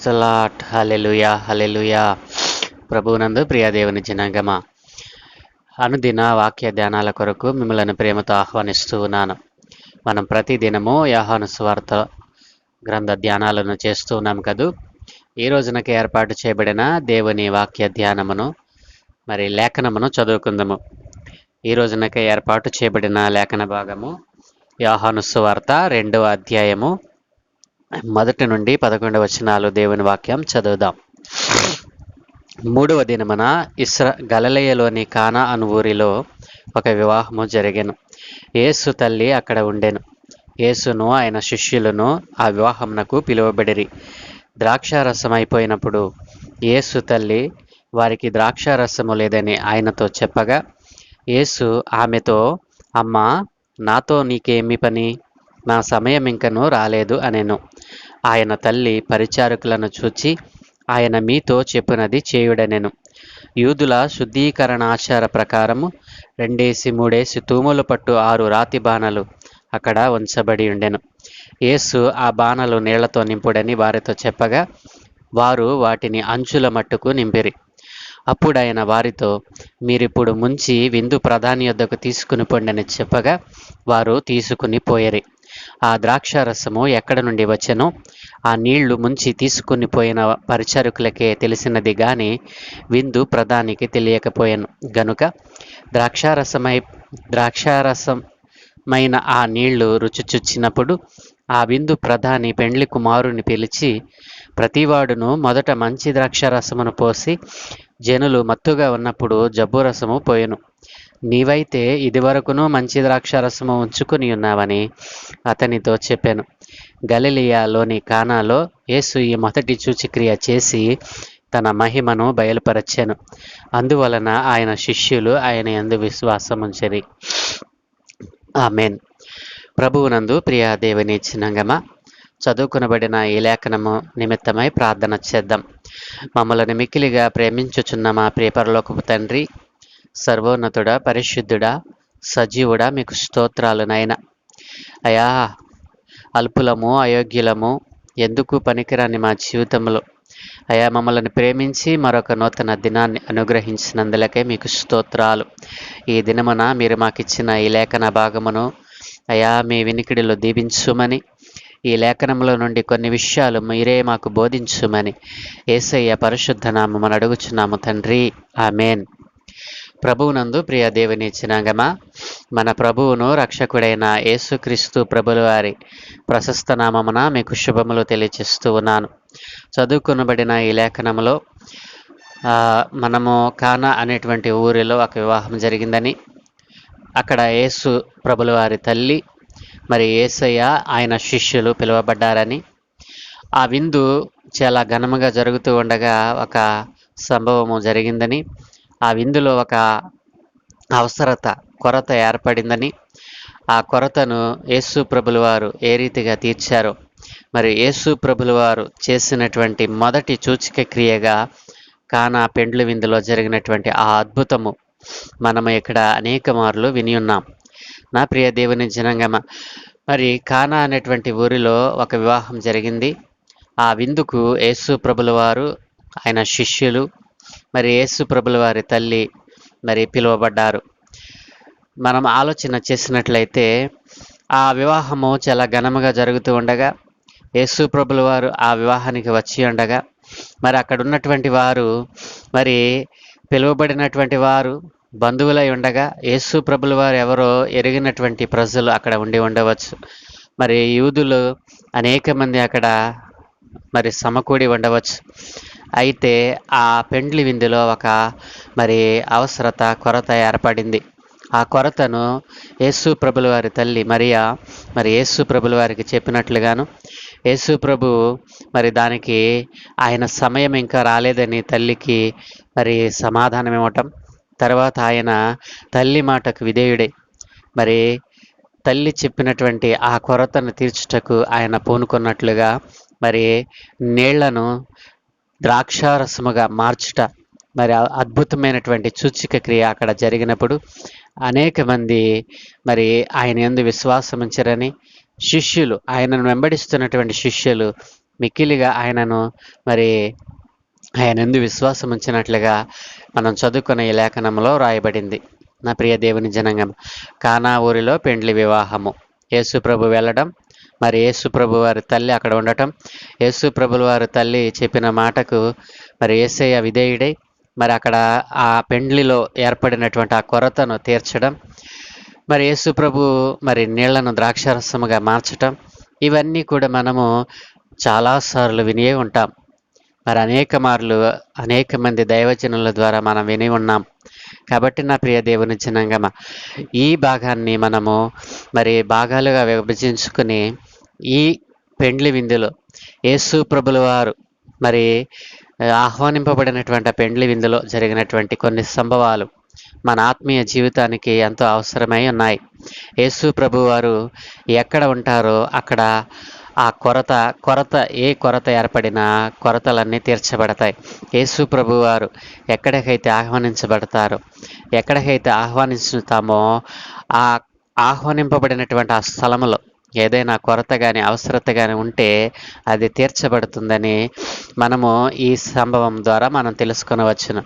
ప్రైస్తలాట్ hallelujah hallelujah ప్రభువునందు ప్రియాదేవుని జనగమ. అనుదిన వాక్య ధ్యానాల కొరకు మిమ్మల్ని ప్రేమతో ఆహ్వానిస్తూ ఉన్నాను. మనం ప్రతి దినము యాహాను స్వార్థ గ్రంథ ధ్యానాలను చేస్తూ ఉన్నాం కదూ. ఈ రోజునకి ఏర్పాటు చేయబడిన దేవుని వాక్య ధ్యానమును మరి లేఖనమును చదువుకుందాము. ఈ రోజునకి ఏర్పాటు చేయబడిన లేఖన భాగము యాహాను సువార్త రెండవ అధ్యాయము మొదటి నుండి పదకొండు వచనాలు దేవుని వాక్యం చదువుదాం. మూడవ దినమున ఇస్ర గలలయలోని కానా అను ఊరిలో ఒక వివాహము జరిగాను. యేసు తల్లి అక్కడ ఉండెను. యేసును ఆయన శిష్యులను ఆ వివాహమునకు పిలువబడిరి. ద్రాక్షారసం అయిపోయినప్పుడు యేసు తల్లి వారికి ద్రాక్షారసము లేదని ఆయనతో చెప్పగా యేసు ఆమెతో అమ్మ నాతో నీకేమి పని? నా సమయం ఇంకను రాలేదు అనెను. ఆయన తల్లి పరిచారకులను చూచి ఆయన మీతో చెప్పునది చేయుడనెను. యూదుల శుద్ధీకరణ ఆచార ప్రకారము రెండేసి మూడేసి తూములు పట్టు ఆరు రాతి బాణలు అక్కడ ఉంచబడి ఉండెను. యేసు ఆ బాణలు నీళ్ళతో నింపుడని వారితో చెప్పగా వారు వాటిని అంచుల మట్టుకు నింపిరి. అప్పుడు ఆయన వారితో మీరిప్పుడు ముంచి విందు ప్రధాని యొద్దకు తీసుకుని పొండని చెప్పగా వారు తీసుకుని పోయరి. ఆ ద్రాక్షారసము ఎక్కడ నుండి వచ్చెనో ఆ నీళ్ళు ముంచి తీసుకుని పోయిన పరిచారకులకే తెలిసినది గాని విందు ప్రధానికి తెలియకపోయాను. గనుక ద్రాక్షారసమై ద్రాక్షారసమైన ఆ నీళ్ళు రుచి చూచినప్పుడు ఆ విందు ప్రధాని పెండ్లి కుమారుని పిలిచి ప్రతివాడును మొదట మంచి ద్రాక్షారసమును పోసి జనులు మత్తుగా ఉన్నప్పుడు జబ్బు రసము పోయెను. నీవైతే ఇదివరకును మంచి ద్రాక్షారసము ఉంచుకుని ఉన్నావని అతనితో చెప్పాను. గలిలియాలోని కానాలో యేసు ఈ మొదటి సూచిక్రియ చేసి తన మహిమను బయలుపరచాను. అందువలన ఆయన శిష్యులు ఆయన ఎందు విశ్వాసం ఉంచరి ఆమెన్. ప్రభువునందు ప్రియ దేవుని చిన్నంగమ చదువుకునబడిన ఈ లేఖనము నిమిత్తమై ప్రార్థన చేద్దాం. మమ్మల్ని మిక్కిలిగా ప్రేమించుచున్న మా ప్రియపరలోకపు తండ్రి సర్వోన్నతుడా పరిశుద్ధుడా సజీవుడా మీకు స్తోత్రాలు నాయన అయా అల్పులము అయోగ్యులము ఎందుకు పనికిరాని మా జీవితంలో? అయా మమ్మల్ని ప్రేమించి మరొక నూతన దినాన్ని అనుగ్రహించినందులకే మీకు స్తోత్రాలు. ఈ దినమున మీరు మాకిచ్చిన ఈ లేఖన భాగమును అయా మీ వినికిడిలో దీవించుమని ఈ లేఖనంలో నుండి కొన్ని విషయాలు మీరే మాకు బోధించుమని ఏసయ్య పరిశుద్ధ నామని అడుగుచున్నాము తండ్రి. ఆమెన్. ప్రభువునందు ప్రియ దేవుని ఇచ్చినాగమా మన ప్రభువును రక్షకుడైన యేసుక్రీస్తు ప్రభుల వారి ప్రశస్త నామమున మీకు శుభములు తెలియచేస్తూ ఉన్నాను. చదువుకునబడిన ఈ లేఖనంలో మనము కానా అనేటువంటి ఊరిలో ఒక వివాహం జరిగిందని అక్కడ యేసు ప్రభుల వారి తల్లి మరి యేసయ్య ఆయన శిష్యులు పిలువబడ్డారని ఆ విందు చాలా ఘనముగా జరుగుతూ ఉండగా ఒక సంభవము జరిగిందని ఆ విందులో ఒక అవసరత కొరత ఏర్పడిందని. ఆ కొరతను యేసు ప్రభుల వారు ఏ రీతిగా తీర్చారో. మరి యేసు ప్రభుల వారు చేసినటువంటి మొదటి సూచిక క్రియగా కానా పెండ్లు విందులో జరిగినటువంటి ఆ అద్భుతము. మనము ఇక్కడ అనేక మార్లు విని ఉన్నాం. నా ప్రియ దేవుని జనంగమ మరి కానా అనేటువంటి ఊరిలో ఒక వివాహం జరిగింది. ఆ విందుకు యేసు ప్రభుల వారు ఆయన శిష్యులు మరి యేసు ప్రభుల వారి తల్లి మరి పిలువబడ్డారు. మనం ఆలోచన చేసినట్లయితే ఆ వివాహము చాలా ఘనముగా జరుగుతూ ఉండగా యేసు ప్రభుల వారు ఆ వివాహానికి వచ్చి ఉండగా మరి అక్కడ ఉన్నటువంటి వారు మరి పిలువబడినటువంటి వారు బంధువులై ఉండగా యేసు ప్రభుల వారు ఎవరో ఎరిగినటువంటి ప్రజలు అక్కడ ఉండి ఉండవచ్చు. మరి యూదులు అనేక మంది అక్కడ మరి సమకూడి ఉండవచ్చు. అయితే ఆ పెండ్లి విందులో ఒక మరి అవసరత కొరత ఏర్పడింది. ఆ కొరతను యేసు ప్రభుల వారి తల్లి మరియా మరి యేసు ప్రభుల వారికి చెప్పినట్లుగాను యేసు ప్రభు మరి దానికి ఆయన సమయం ఇంకా రాలేదని తల్లికి మరి సమాధానం ఇవ్వటం తర్వాత ఆయన తల్లి మాటకు విధేయుడై. మరి తల్లి చెప్పినటువంటి ఆ కొరతను తీర్చుటకు ఆయన పూనుకున్నట్లుగా మరి నీళ్ళను ద్రాక్షారసముగా మార్చుట మరి అద్భుతమైనటువంటి సూచిక క్రియ అక్కడ జరిగినప్పుడు అనేక మంది మరి ఆయన ఎందు విశ్వాసం ఉంచరని శిష్యులు ఆయనను వెంబడిస్తున్నటువంటి శిష్యులు మిక్కిలిగా ఆయనను మరి ఆయన ఎందు విశ్వాసం ఉంచినట్లుగా మనం చదువుకున్న ఈ లేఖనంలో రాయబడింది. నా ప్రియ దేవుని జనంగం కానా ఊరిలో పెండ్లి వివాహము. యేసు ప్రభు వెళ్ళడం మరి యేసుప్రభు వారి తల్లి అక్కడ ఉండటం. యేసుప్రభుల వారి తల్లి చెప్పిన మాటకు మరి ఏసయ్య విధేయుడై మరి అక్కడ ఆ పెండ్లిలో ఏర్పడినటువంటి ఆ కొరతను తీర్చడం మరి యేసుప్రభు మరి నీళ్ళను ద్రాక్షారసముగా మార్చటం ఇవన్నీ కూడా మనము చాలాసార్లు వినియే ఉంటాం. మరి అనేక మార్లు అనేక మంది దైవజనుల ద్వారా మనం విని ఉన్నాం. కాబట్టి నా ప్రియ దేవుని జనంగమ ఈ భాగాన్ని మనము మరి భాగాలుగా విభజించుకుని ఈ పెండ్లి విందులో యేసు ప్రభుల వారు మరి ఆహ్వానింపబడినటువంటి పెండ్లి విందులో జరిగినటువంటి కొన్ని సంభవాలు మన ఆత్మీయ జీవితానికి ఎంతో అవసరమై ఉన్నాయి. యేసు ప్రభు వారు ఎక్కడ ఉంటారో అక్కడ ఆ కొరత కొరత ఏ కొరత ఏర్పడినా కొరతలన్నీ తీర్చబడతాయి. యేసు ప్రభు వారు ఎక్కడికైతే ఆహ్వానించబడతారో ఎక్కడికైతే ఆహ్వానించుతామో ఆ ఆహ్వానింపబడినటువంటి ఆ స్థలములో ఏదైనా కొరత కానీ అవసరత కానీ ఉంటే అది తీర్చబడుతుందని మనము ఈ సంభవం ద్వారా మనం తెలుసుకునవచ్చును.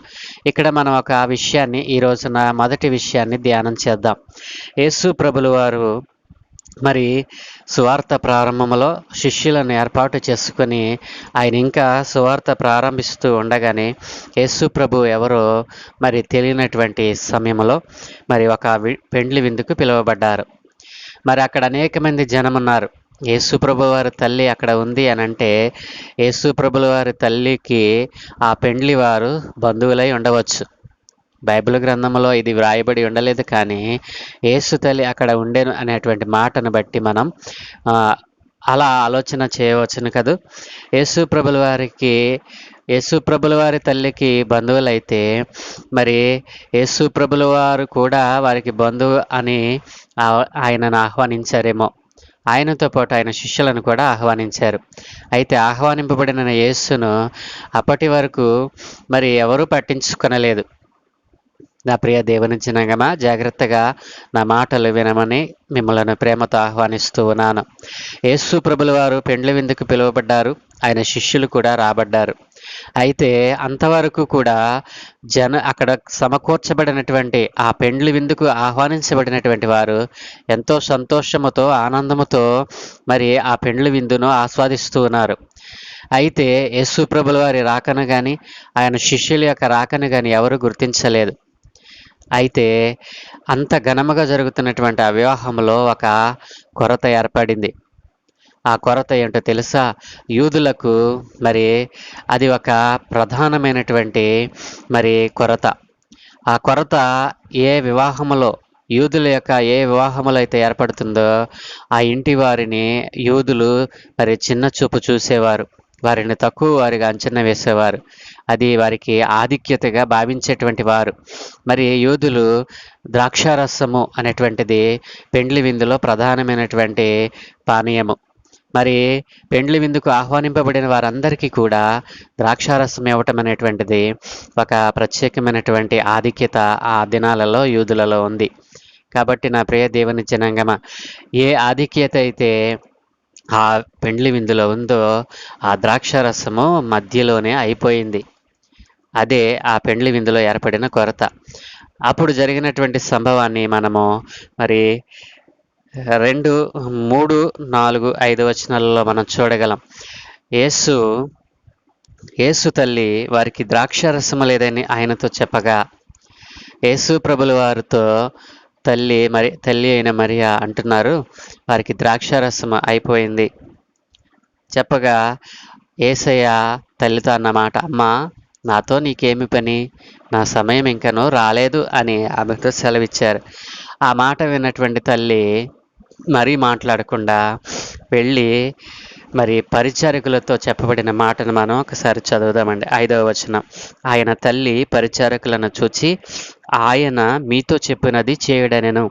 ఇక్కడ మనం ఒక విషయాన్ని ఈ రోజున మొదటి విషయాన్ని ధ్యానం చేద్దాం. యేసు ప్రభులు వారు మరి సువార్త ప్రారంభంలో శిష్యులను ఏర్పాటు చేసుకొని ఆయన ఇంకా సువార్త ప్రారంభిస్తూ ఉండగానే యేసు ప్రభు ఎవరో మరి తెలియనటువంటి సమయంలో మరి ఒక పెండ్లి విందుకు పిలువబడ్డారు. మరి అక్కడ అనేక మంది జనం ఉన్నారు యేసుప్రభు వారి తల్లి అక్కడ ఉంది అని అంటే యేసుప్రభుల వారి తల్లికి ఆ పెండ్లి వారు బంధువులై ఉండవచ్చు. బైబిల్ గ్రంథంలో ఇది వ్రాయబడి ఉండలేదు కానీ యేసు తల్లి అక్కడ ఉండేను అనేటువంటి మాటను బట్టి మనం అలా ఆలోచన చేయవచ్చును కదా. యేసు ప్రభుల వారికి యేసు ప్రభుల వారి తల్లికి బంధువులైతే మరి యేసు ప్రభుల వారు కూడా వారికి బంధువు అని ఆ- ఆయనను ఆహ్వానించారేమో. ఆయనతో పాటు ఆయన శిష్యులను కూడా ఆహ్వానించారు. అయితే ఆహ్వానింపబడిన యేసును అప్పటి వరకు మరి ఎవరూ పట్టించుకొనలేదు. నా ప్రియ దేవుని జనగమా జాగ్రత్తగా నా మాటలు వినమని మిమ్మల్ని ప్రేమతో ఆహ్వానిస్తూ ఉన్నాను. యేసు ప్రభుల వారు పెండ్లి విందుకు పిలువబడ్డారు. ఆయన శిష్యులు కూడా రాబడ్డారు. అయితే అంతవరకు కూడా జన అక్కడ సమకూర్చబడినటువంటి ఆ పెండ్లి విందుకు ఆహ్వానించబడినటువంటి వారు ఎంతో సంతోషముతో ఆనందముతో మరి ఆ పెండ్లి విందును ఆస్వాదిస్తూ ఉన్నారు. అయితే యేసు ప్రభుల వారి రాకను కానీ ఆయన శిష్యుల యొక్క రాకను కానీ ఎవరు గుర్తించలేదు. అయితే అంత ఘనముగా జరుగుతున్నటువంటి ఆ వివాహంలో ఒక కొరత ఏర్పడింది. ఆ కొరత ఏంటో తెలుసా? యూదులకు మరి అది ఒక ప్రధానమైనటువంటి మరి కొరత. ఆ కొరత ఏ వివాహములో యూదుల యొక్క ఏ వివాహములో అయితే ఏర్పడుతుందో ఆ ఇంటి వారిని యూదులు మరి చిన్న చూపు చూసేవారు. వారిని తక్కువ వారిగా అంచనా వేసేవారు. అది వారికి ఆధిక్యతగా భావించేటువంటి వారు. మరి యూదులు ద్రాక్షారసము అనేటువంటిది పెండ్లి విందులో ప్రధానమైనటువంటి పానీయము. మరి పెండ్లి విందుకు ఆహ్వానింపబడిన వారందరికీ కూడా ద్రాక్షారసం ఇవ్వటం అనేటువంటిది ఒక ప్రత్యేకమైనటువంటి ఆధిక్యత ఆ దినాలలో యూదులలో ఉంది. కాబట్టి నా ప్రియ దేవుని జనాంగమ ఏ ఆధిక్యత అయితే ఆ పెండ్లి విందులో ఉందో ఆ ద్రాక్షారసము మధ్యలోనే అయిపోయింది. అదే ఆ పెండ్లి విందులో ఏర్పడిన కొరత. అప్పుడు జరిగినటువంటి సంభవాన్ని మనము మరి రెండు మూడు నాలుగు ఐదు వచనాలలో మనం చూడగలం. యేసు యేసు తల్లి వారికి ద్రాక్షారసము లేదని ఆయనతో చెప్పగా యేసు ప్రభుల వారితో తల్లి మరి తల్లి అయిన మరియా అంటున్నారు వారికి ద్రాక్షారసము అయిపోయింది. చెప్పగా ఏసయ్య తల్లితో అన్నమాట అమ్మా నాతో నీకేమి పని? నా సమయం ఇంకనూ రాలేదు అని ఆమెతో సెలవిచ్చారు. ఆ మాట విన్నటువంటి తల్లి మరీ మాట్లాడకుండా వెళ్ళి మరి పరిచారకులతో చెప్పబడిన మాటను మనం ఒకసారి చదువుదామండి. ఐదవ వచనం. ఆయన తల్లి పరిచారకులను చూచి ఆయన మీతో చెప్పినది చేయడనేను.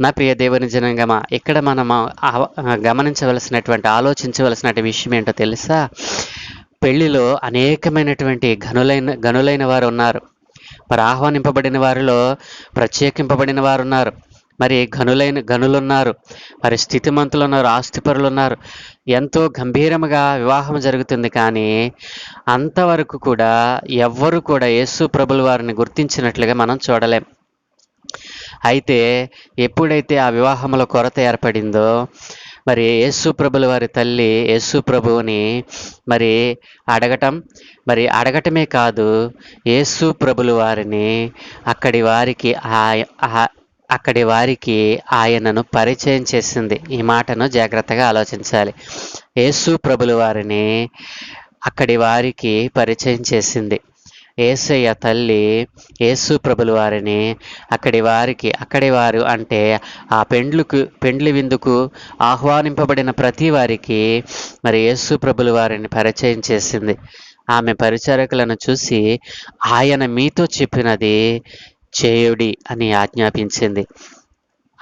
నా ప్రియ దేవుని జనంగమా ఇక్కడ మనం గమనించవలసినటువంటి ఆలోచించవలసిన విషయం ఏంటో తెలుసా? పెళ్ళిలో అనేకమైనటువంటి గనులైన గనులైన వారు ఉన్నారు. మరి ఆహ్వానింపబడిన వారిలో ప్రత్యేకింపబడిన వారు ఉన్నారు. మరి గనులైన గనులున్నారు మరి స్థితిమంతులు ఉన్నారు ఆస్తిపరులు ఉన్నారు ఎంతో గంభీరముగా వివాహం జరుగుతుంది కానీ అంతవరకు కూడా ఎవ్వరు కూడా యేసు ప్రభుల వారిని గుర్తించినట్లుగా మనం చూడలేం. అయితే ఎప్పుడైతే ఆ వివాహంలో కొరత ఏర్పడిందో మరి యేసు ప్రభుల వారి తల్లి యేసు ప్రభువుని మరి అడగటం మరి అడగటమే కాదు యేసు ప్రభుల వారిని అక్కడి వారికి ఆ- అక్కడి వారికి ఆయనను పరిచయం చేసింది. ఈ మాటను జాగ్రత్తగా ఆలోచించాలి. యేసు ప్రభులు వారిని అక్కడి వారికి పరిచయం చేసింది. ఏసయ్య తల్లి యేసు ప్రభులు వారిని అక్కడి వారికి అక్కడి వారు అంటే ఆ పెండ్లుకు పెండ్లి విందుకు ఆహ్వానింపబడిన ప్రతి వారికి మరి యేసు ప్రభుల వారిని పరిచయం చేసింది. ఆమె పరిచారకులను చూసి ఆయన మీతో చెప్పినది చేయుడి అని ఆజ్ఞాపించింది.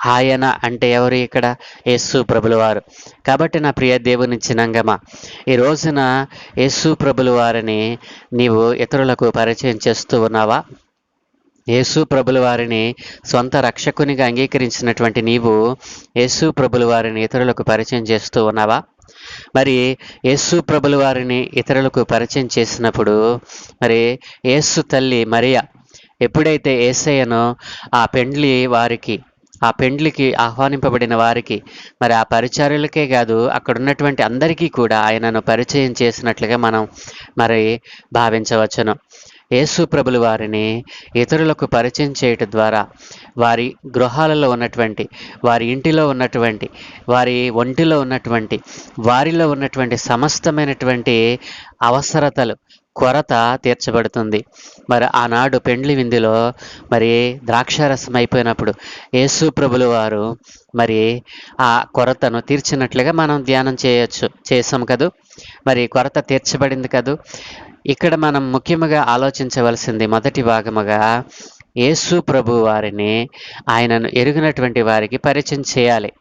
ఆయన అంటే ఎవరు ఇక్కడ? యేసు ప్రభుల వారు. కాబట్టి నా ప్రియ దేవుని చిన్నంగమ ఈ రోజున యేసు ప్రభుల వారిని నీవు ఇతరులకు పరిచయం చేస్తూ ఉన్నావా? యేసు ప్రభుల వారిని సొంత రక్షకునిగా అంగీకరించినటువంటి నీవు యేసు ప్రభుల వారిని ఇతరులకు పరిచయం చేస్తూ ఉన్నావా? మరి యేసు ప్రభుల వారిని ఇతరులకు పరిచయం చేసినప్పుడు మరి యేసు తల్లి మరియా ఎప్పుడైతే ఏసయ్యనో ఆ పెండ్లి వారికి ఆ పెండ్లికి ఆహ్వానింపబడిన వారికి మరి ఆ పరిచారులకే కాదు అక్కడ ఉన్నటువంటి అందరికీ కూడా ఆయనను పరిచయం చేసినట్లుగా మనం మరి భావించవచ్చును. యేసు ప్రభులు వారిని ఇతరులకు పరిచయం చేయటం ద్వారా వారి గృహాలలో ఉన్నటువంటి వారి ఇంటిలో ఉన్నటువంటి వారి ఒంటిలో ఉన్నటువంటి వారిలో ఉన్నటువంటి సమస్తమైనటువంటి అవసరతలు కొరత తీర్చబడుతుంది. మరి ఆనాడు పెండ్లి విందులో మరి ద్రాక్షారసం అయిపోయినప్పుడు యేసు ప్రభులు వారు మరి ఆ కొరతను తీర్చినట్లుగా మనం ధ్యానం చేయొచ్చు చేసాం కదూ? మరి కొరత తీర్చబడింది కదూ? ఇక్కడ మనం ముఖ్యంగా ఆలోచించవలసింది మొదటి భాగముగా యేసు ప్రభు వారిని ఆయనను ఎరిగినటువంటి వారికి పరిచయం చేయాలి.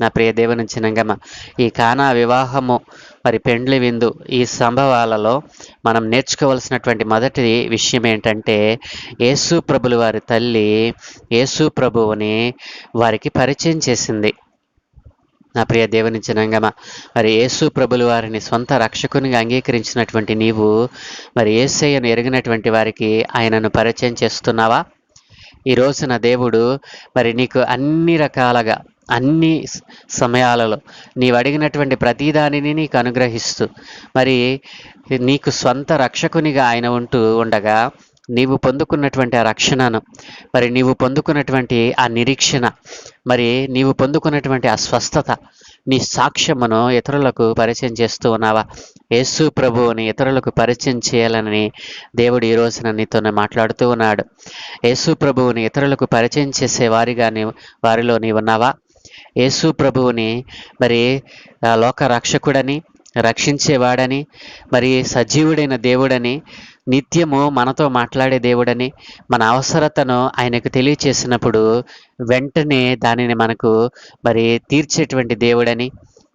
నా ప్రియ దేవుని చిన్నంగమ్మ ఈ కానా వివాహము మరి పెండ్లి విందు ఈ సంభవాలలో మనం నేర్చుకోవలసినటువంటి మొదటి విషయం ఏంటంటే యేసు ప్రభుల వారి తల్లి యేసు ప్రభువుని వారికి పరిచయం చేసింది. నా ప్రియ దేవుని జనంగమ మరి యేసు ప్రభుల వారిని సొంత రక్షకునిగా అంగీకరించినటువంటి నీవు మరి యేసయ్యను ఎరిగినటువంటి వారికి ఆయనను పరిచయం చేస్తున్నావా? ఈ రోజున దేవుడు మరి నీకు అన్ని రకాలుగా అన్ని సమయాలలో నీవు అడిగినటువంటి ప్రతిదానిని నీకు అనుగ్రహిస్తూ మరి నీకు స్వంత రక్షకునిగా ఆయన ఉంటూ ఉండగా నీవు పొందుకున్నటువంటి ఆ రక్షణను మరి నీవు పొందుకున్నటువంటి ఆ నిరీక్షణ మరి నీవు పొందుకున్నటువంటి ఆ స్వస్థత నీ సాక్ష్యమును ఇతరులకు పరిచయం చేస్తూ ఉన్నావా? యేసు ప్రభువుని ఇతరులకు పరిచయం చేయాలని దేవుడు ఈ రోజున నీతోనే మాట్లాడుతూ ఉన్నాడు. యేసు ప్రభువుని ఇతరులకు పరిచయం చేసే వారిగా నీ వారిలో నీవు ఉన్నావా యేసు ప్రభువుని మరి లోక రక్షకుడని రక్షించేవాడని మరి సజీవుడైన దేవుడని నిత్యము మనతో మాట్లాడే దేవుడని మన అవసరతను ఆయనకు తెలియచేసినప్పుడు వెంటనే దానిని మనకు మరి తీర్చేటువంటి దేవుడని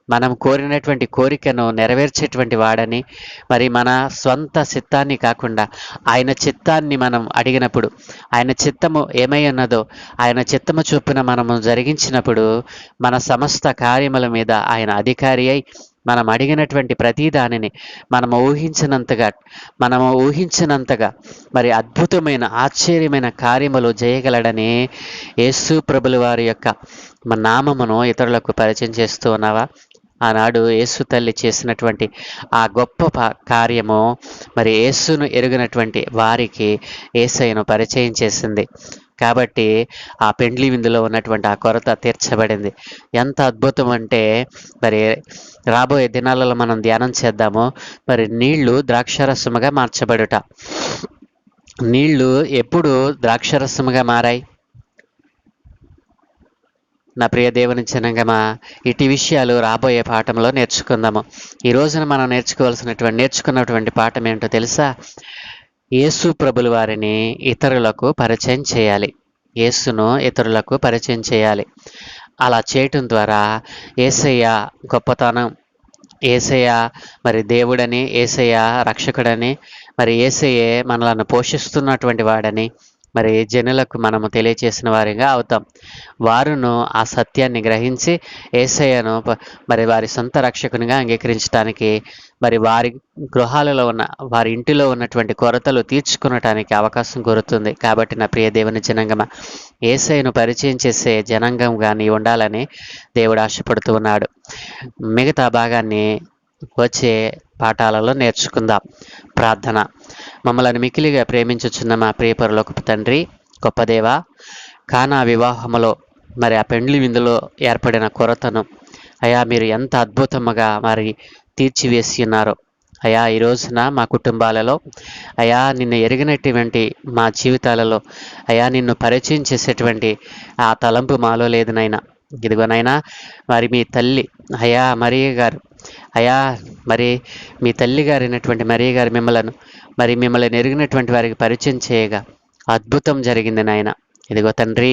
మనం కోరినటువంటి కోరికను నెరవేర్చేటువంటి వాడని మరి మన స్వంత చిత్తాన్ని కాకుండా ఆయన చిత్తాన్ని మనం అడిగినప్పుడు ఆయన చిత్తము ఏమై ఉన్నదో ఆయన చిత్తము చొప్పున మనము జరిగించినప్పుడు మన సమస్త కార్యముల మీద ఆయన అధికారి అయి మనం అడిగినటువంటి ప్రతి దానిని మనము ఊహించినంతగా మనము ఊహించినంతగా మరి అద్భుతమైన ఆశ్చర్యమైన కార్యములు చేయగలడని యేసు ప్రభుల వారి యొక్క మన నామమును ఇతరులకు పరిచయం చేస్తూ ఉన్నావా? ఆనాడు యేసు తల్లి చేసినటువంటి ఆ గొప్ప కార్యము మరి యేసును ఎరుగినటువంటి వారికి యేసయ్యను పరిచయం చేసింది. కాబట్టి ఆ పెండ్లి విందులో ఉన్నటువంటి ఆ కొరత తీర్చబడింది. ఎంత అద్భుతం అంటే మరి రాబోయే దినాలలో మనం ధ్యానం చేద్దాము. మరి నీళ్ళు ద్రాక్షరసముగా మార్చబడుట. నీళ్ళు ఎప్పుడు ద్రాక్షరసముగా మారాయి? నా ప్రియ దేవుని జనంగమా ఇటు విషయాలు రాబోయే పాఠంలో నేర్చుకుందాము. ఈ రోజున మనం నేర్చుకోవాల్సినటువంటి నేర్చుకున్నటువంటి పాఠం ఏంటో తెలుసా? యేసు ప్రభుల వారిని ఇతరులకు పరిచయం చేయాలి. యేసును ఇతరులకు పరిచయం చేయాలి. అలా చేయటం ద్వారా ఏసయ్య గొప్పతనం ఏసయ్య మరి దేవుడని ఏసయ్య రక్షకుడని మరి ఏసయ్యే మనలను పోషిస్తున్నటువంటి వాడని మరి జనులకు మనము తెలియచేసిన వారిగా అవుతాం. వారును ఆ సత్యాన్ని గ్రహించి ఏసయ్యను ప- మరి వారి సొంత రక్షకునిగా అంగీకరించడానికి మరి వారి గృహాలలో ఉన్న వారి ఇంటిలో ఉన్నటువంటి కొరతలు తీర్చుకునటానికి అవకాశం కోరుతుంది. కాబట్టి నా ప్రియ దేవుని జనాంగమ ఏసయ్యను పరిచయం చేసే జనంగంగా నీ ఉండాలని దేవుడు ఆశపడుతూ ఉన్నాడు. మిగతా భాగాన్ని వచ్చే పాఠాలలో నేర్చుకుందాం. ప్రార్థన. మమ్మల్ని మికిలిగా ప్రేమించుచున్న మా ప్రియపరులకు తండ్రి గొప్పదేవ కానా వివాహములో మరి ఆ పెండ్లి విందులో ఏర్పడిన కొరతను అయా మీరు ఎంత అద్భుతముగా మరి తీర్చివేసి ఉన్నారో. అయా ఈ రోజున మా కుటుంబాలలో అయా నిన్ను ఎరిగినటువంటి మా జీవితాలలో అయా నిన్ను పరిచయం చేసేటువంటి ఆ తలంపు మాలో లేదు నాయనా. ఇదిగోనైనా మరి మీ తల్లి అయా మరియ గారు అయా మరి మీ తల్లి గారైనటువంటి మరియ గారు మిమ్మలను మరి మిమ్మల్ని ఎరిగినటువంటి వారికి పరిచయం చేయగా అద్భుతం జరిగింది నాయన. ఇదిగో తండ్రి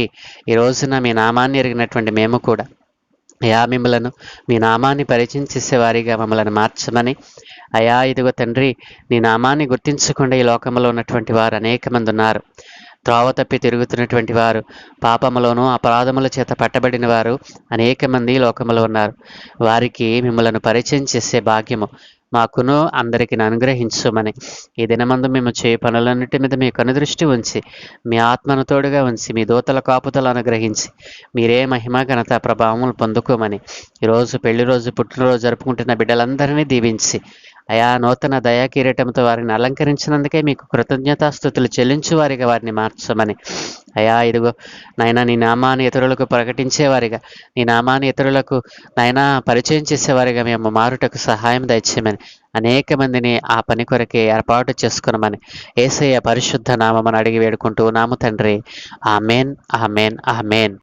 ఈ రోజున మీ నామాన్ని ఎరిగినటువంటి మేము కూడా అయా మిమ్మలను మీ నామాన్ని పరిచయం చేసేవారిగా మమ్మల్ని మార్చమని అయా ఇదిగో తండ్రి నీ నామాన్ని గుర్తించకుండా ఈ లోకంలో ఉన్నటువంటి వారు అనేక మంది ఉన్నారు త్రోవ తప్పి తిరుగుతున్నటువంటి వారు పాపములోనూ అపరాధముల చేత పట్టబడిన వారు అనేక మంది లోకములో ఉన్నారు. వారికి మిమ్మలను పరిచయం చేసే భాగ్యము మాకును అందరికి అనుగ్రహించమని. ఈ దినమందు మేము చేయ పనులన్నిటి మీద మీ కనుదృష్టి ఉంచి మీ ఆత్మను తోడుగా ఉంచి మీ దూతల కాపుతలు అనుగ్రహించి మీరే మహిమ ఘనత ప్రభావములు పొందుకోమని. ఈరోజు పెళ్ళి రోజు పుట్టినరోజు జరుపుకుంటున్న బిడ్డలందరినీ దీవించి అయా నూతన దయా కిరీటంతో వారిని అలంకరించినందుకే మీకు కృతజ్ఞతాస్థుతులు చెల్లించు వారిగా వారిని మార్చమని. అయా ఇదిగో నైనా నీ నామాన్ని ఇతరులకు ప్రకటించేవారిగా నీ నామాన్ని ఇతరులకు నైనా పరిచయం చేసేవారిగా మేము మారుటకు సహాయం దయచేయమని. అనేక మందిని ఆ పని కొరకే ఏర్పాటు చేసుకునమని ఏసయ్య పరిశుద్ధ నామమని అడిగి వేడుకుంటూ నాము తండ్రి. Amen amen amen.